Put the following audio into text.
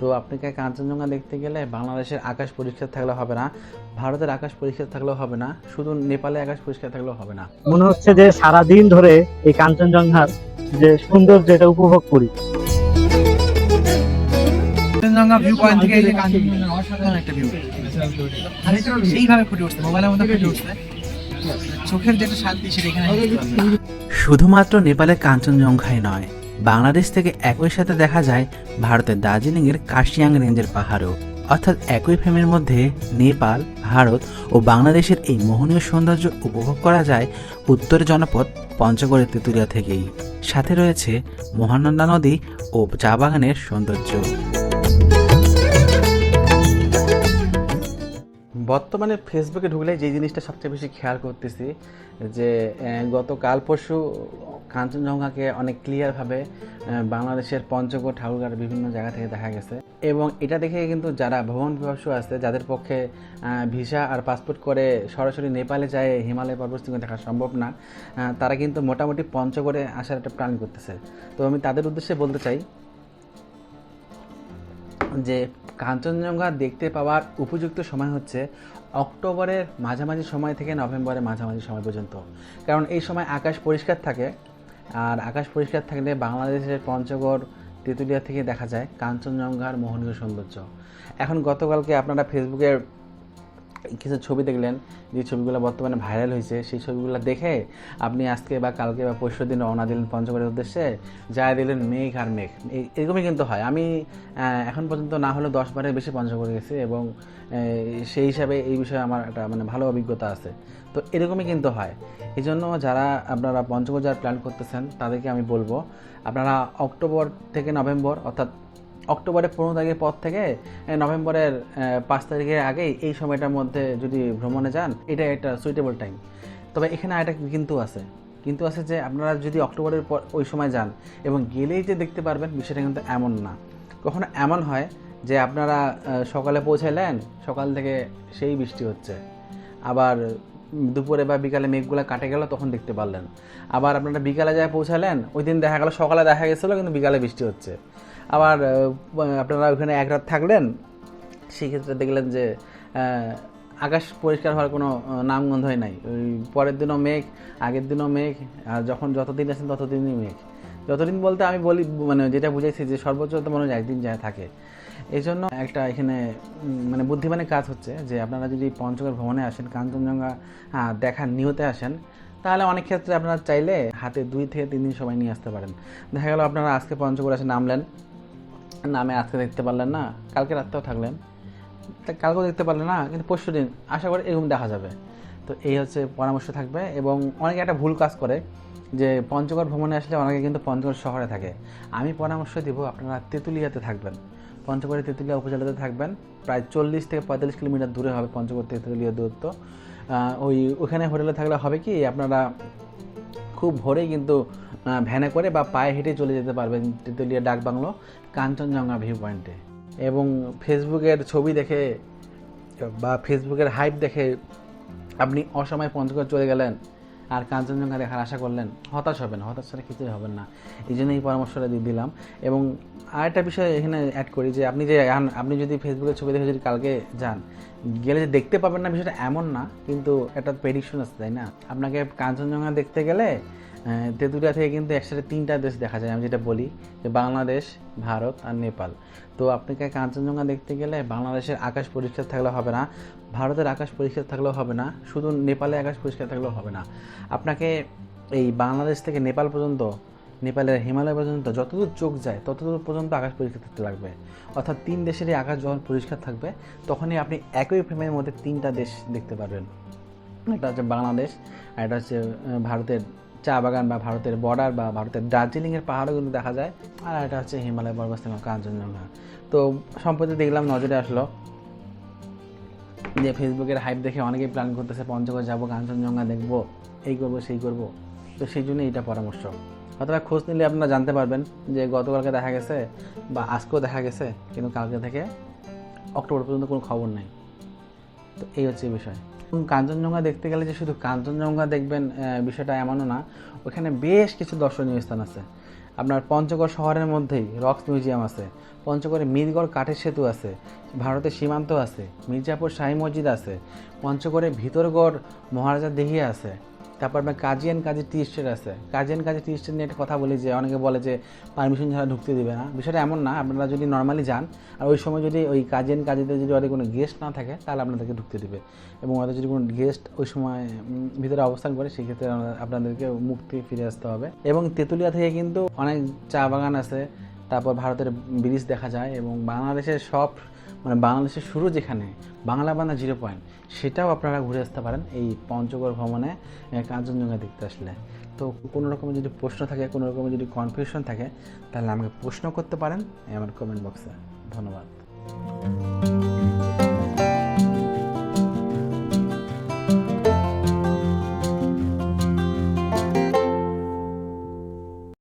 তো আপনাকে কাঞ্চনজঙ্ঘা দেখতে গেলে বাংলাদেশের আকাশ পরিষ্কার থাকলে হবে না ভারতের আকাশ পরিষ্কার থাকলেও হবে না শুধু নেপালে আকাশ পরিষ্কার থাকলেও হবে না। মনে হচ্ছে যে সারা দিন ধরে এই কাঞ্চনজঙ্ঘার যে সৌন্দর্য এটা উপভোগ করি। কাঞ্চনজঙ্ঘা ভিউ পয়েন্ট থেকে এই যে কাঞ্চনজঙ্ঘা অসাধারণ একটা ভিউ আর এটা সেইভাবে ফুটে উঠছে মোবাইলের মধ্যে ফুটে উঠছে। চোখের যেটা শান্তি সেটা এখানে শুধুমাত্র নেপালের কাঞ্চনজঙ্ঘাই নয় বাংলাদেশ থেকে একই সাথে দেখা যায় ভারতের দার্জিলিংয়ের কাশিয়াং রেঞ্জের পাহাড়ও। অর্থাৎ একই ফ্রেমের মধ্যে নেপাল, ভারত ও বাংলাদেশের এই মোহনীয় সৌন্দর্য উপভোগ করা যায় উত্তর জনপদ পঞ্চগড়ের তেঁতুলিয়া থেকেই। সাথে রয়েছে মহানন্দা নদী ও চা বাগানের সৌন্দর্য। বর্তমানে ফেসবুকে ঢুকলে যে জিনিসটা সবচেয়ে বেশি খেয়াল করতেছি যে আহ, গত কাল পরশু কাঞ্চনজঙ্ঘাকে অনেক ক্লিয়ারভাবে বাংলাদেশের পঞ্চগড় ঠাকুরগাঁর বিভিন্ন জায়গা থেকে দেখা গেছে। এবং এটা দেখে কিন্তু যারা ভ্রমণ পিপাসু আছে যাদের পক্ষে ভিসা আর পাসপোর্ট করে সরাসরি নেপালে যায় হিমালয় পর্বতশৃঙ্গ দেখা সম্ভব না তারা কিন্তু মোটামুটি পঞ্চগড়ে আসার একটা প্ল্যান করতেছে। তো আমি তাদের উদ্দেশ্যে বলতে চাই যে কাঞ্চনজঙ্ঘা দেখতে পাওয়ার উপযুক্ত সময় হচ্ছে অক্টোবরের মাঝামাঝি সময় থেকে নভেম্বরের মাঝামাঝি সময় পর্যন্ত। কারণ এই সময় আকাশ পরিষ্কার থাকে, আর আকাশ পরিষ্কার থাকলে বাংলাদেশের পঞ্চগড়, তেঁতুলিয়া থেকে দেখা যায় কাঞ্চনজঙ্ঘার মোহনীয় সৌন্দর্য। এখন গতকালকে আপনারা ফেসবুকে কিছু ছবি দেখলেন, যে ছবিগুলো বর্তমানে ভাইরাল হয়েছে, সেই ছবিগুলো দেখে আপনি আজকে বা কালকে বা পরশু দিন রওনা দিলেন পঞ্চগড়ের উদ্দেশ্যে, যা দিলেন মেঘ আর মেঘ। এরকমই কিন্তু হয়। আমি এখন পর্যন্ত না হলেও দশ বারের বেশি পঞ্চগড়ে গেছি এবং সেই হিসাবে এই বিষয়ে আমার একটা মানে ভালো অভিজ্ঞতা আছে। তো এরকমই কিন্তু হয়। এই জন্য যারা আপনারা পঞ্চগড় যারা প্ল্যান করতেছেন, তাদেরকে আমি বলব, আপনারা অক্টোবর থেকে নভেম্বর, অর্থাৎ অক্টোবরের পনেরো তারিখের পর থেকে নভেম্বরের পাঁচ তারিখের আগেই এই সময়টার মধ্যে যদি ভ্রমণে যান এটা একটা সুইটেবল টাইম তবে এখানে একটা কিন্তু আছে। কিন্তু আছে যে, আপনারা যদি অক্টোবরের পর, ওই সময় যান এবং গেলেই যে দেখতে পারবেন, বিষয়টা কিন্তু এমন না। কখনো এমন হয় যে, আপনারা সকালে পৌঁছাইলেন, সকাল থেকে সেই বৃষ্টি হচ্ছে। আবার দুপুরে বা বিকালে মেঘগুলো কাটে গেল, তখন দেখতে পারলেন। আবার আপনারা বিকালে যায় পৌঁছালেন, ওই দিন দেখা গেল, সকালে দেখা গেছিল, কিন্তু বিকালে বৃষ্টি হচ্ছে। আবার আপনারা ওখানে এক রাত থাকলেন সেক্ষেত্রে দেখলেন যে আকাশ পরিষ্কার হওয়ার কোনো নামগন্ধই নাই। ওই পরের দিনও মেঘ, আগের দিনও মেঘ, আর যখন যতদিন আছেন ততদিনই মেঘ। যতদিন বলতে আমি বলি মানে যেটা বুঝাইছি যে সর্বোচ্চ তো মনে হয় একদিন যায় থাকে। এই জন্য একটা এখানে মানে বুদ্ধিমানের কাজ হচ্ছে যে আপনারা যদি পঞ্চগড় ভ্রমণে আসেন, কাঞ্চনজঙ্ঘা দেখার নিয়তে আসেন, তাহলে অনেক ক্ষেত্রে আপনারা চাইলে হাতে দুই থেকে তিন দিন সময় নিয়ে আসতে পারেন। দেখা গেল আপনারা আজকে পঞ্চগড় এসে নামলেন, নামে আজকে দেখতে পারলেন না, কালকে রাত্রেও থাকলেন। তা কালকেও দেখতে পারলেন না, কিন্তু পরশু দিন, আশা করি এরকম দেখা যাবে। তো এই হচ্ছে পরামর্শ থাকবে এবং অনেকে একটা ভুল কাজ করে যে পঞ্চগড় ভ্রমণে আসলে অনেকে কিন্তু পঞ্চগড় শহরে থাকে। আমি পরামর্শ দিব আপনারা তেঁতুলিয়াতে থাকবেন। পঞ্চগড়ে তেঁতুলিয়া উপজেলাতে থাকবেন। প্রায় চল্লিশ থেকে পঁয়তাল্লিশ কিলোমিটার দূরে হবে পঞ্চগড় তেঁতুলিয়া দূরত্ব। ওই ওখানে হোটেলে থাকলে হবে কি, আপনারা খুব ভোরেই কিন্তু ভ্যানে করে বা পায়ে হেঁটে চলে যেতে পারবেন তেঁতুলিয়া ডাক বাংলো, কাঞ্চনজঙ্ঘা ভিউ পয়েন্টে এবং ফেসবুকের ছবি দেখে বা ফেসবুকের হাইপ দেখে আপনি অসময়ে পঞ্চগড় চলে গেলেন আর কাঞ্চনজঙ্ঘা দেখার আশা করলেন হতাশ হবেন, হতাশ ছাড়া কিছুই হবেন না। এই জন্য এই পরামর্শটা দিয়ে দিলাম। এবং আরেকটা বিষয় এখানে অ্যাড করি যে, আপনি যে আপনি যদি ফেসবুকে ছবি দেখে যদি কালকে যান, গেলে যে দেখতে পাবেন না বিষয়টা এমন না, কিন্তু একটা প্রেডিকশন আছে, তাই না? আপনাকে কাঞ্চনজঙ্ঘা দেখতে গেলে তেঁতুলিয়া থেকে কিন্তু একসাথে তিনটা দেশ দেখা যায়। আমি যেটা বলি যে বাংলাদেশ, ভারত আর নেপাল। তো আপনাকে কাঞ্চনজঙ্ঘা দেখতে গেলে বাংলাদেশের আকাশ পরিষ্কার থাকলে হবে না, ভারতের আকাশ পরিষ্কার থাকলেও হবে না, শুধু নেপালে আকাশ পরিষ্কার থাকলেও হবে না। আপনাকে এই বাংলাদেশ থেকে নেপাল পর্যন্ত, নেপালের হিমালয় পর্যন্ত যতদূর চোখ যায়, ততদূর পর্যন্ত আকাশ পরিষ্কার থাকতে লাগবে। অর্থাৎ তিন দেশেরই আকাশ যখন পরিষ্কার থাকবে, তখনই আপনি একই ফ্রেমের মধ্যে তিনটা দেশ দেখতে পারবেন। একটা হচ্ছে বাংলাদেশ, আর এটা হচ্ছে ভারতের চা বাগান বা ভারতের বর্ডার বা ভারতের দার্জিলিংয়ের কিন্তু দেখা যায়। আর এটা হচ্ছে হিমালয় পর্বতশৃঙ্গ কাঞ্চনজঙ্ঘা। তো সম্প্রতি দেখলাম, নজরে আসলো যে ফেসবুকের হাইপ দেখে অনেকেই প্ল্যান করতেছে, পঞ্চগড় যাব, কাঞ্চনজঙ্ঘা দেখব, এই করব, সেই করব। তো সেই জন্য এটা পরামর্শ। অথবা খোঁজ নিলে আপনারা জানতে পারবেন যে গতকালকে দেখা গেছে বা আজকেও দেখা গেছে, কিন্তু কালকে থেকে অক্টোবর পর্যন্ত কোনো খবর নেই। তো এই হচ্ছে বিষয়। কাঞ্চনজঙ্ঘা দেখতে গেলে যে শুধু কাঞ্চনজঙ্ঘা দেখবেন বিষয়টা এমনও না, ওখানে বেশ কিছু দর্শনীয় স্থান আছে। আপনার পঞ্চগড় শহরের মধ্যেই রক্স মিউজিয়াম আছে, পঞ্চগড়ে মিরগড় কাঠের সেতু আছে, ভারতের সীমান্ত আছে, মির্জাপুর শাহী মসজিদ আছে, পঞ্চগড়ে ভিতরগড় মহারাজা দিঘি আছে তারপর আপনার কাজিয়ান কাজী টি স্টেট আছে। কাজিয়ান কাজী টি স্টেট নিয়ে একটা কথা বলি যে, অনেকে বলে যে পারমিশন ছাড়া ঢুকতে দিবে না। বিষয়টা এমন না, আপনারা যদি নর্মালি যান, আর ওই সময় যদি ওই কাজিয়ান কাজীতে যদি ওদের কোনো গেস্ট না থাকে, তাহলে আপনাদেরকে ঢুকতে দিবে। এবং ওদের যদি কোনো গেস্ট ওই সময় ভিতরে অবস্থান করে, সেক্ষেত্রে আপনাদেরকে মুক্তি ফিরে আসতে হবে। এবং তেঁতুলিয়া থেকে কিন্তু অনেক চা বাগান আছে। তারপর ভারতের ব্রিজ দেখা যায় এবং বাংলাদেশের সব মানে বাংলাদেশের শুরু যেখানে, বাংলা বান্ধা জিরো পয়েন্ট সেটাও আপনারা ঘুরে আসতে পারেন। এই পঞ্চগড় ভ্রমণে কাঞ্চনজঙ্ঘা দেখতে আসলে। তো কোনো রকমের যদি প্রশ্ন থাকে, কোনো রকমের যদি কনফিউশন থাকে, তাহলে আমাকে প্রশ্ন করতে পারেন, আমার কমেন্ট বক্সে ধন্যবাদ।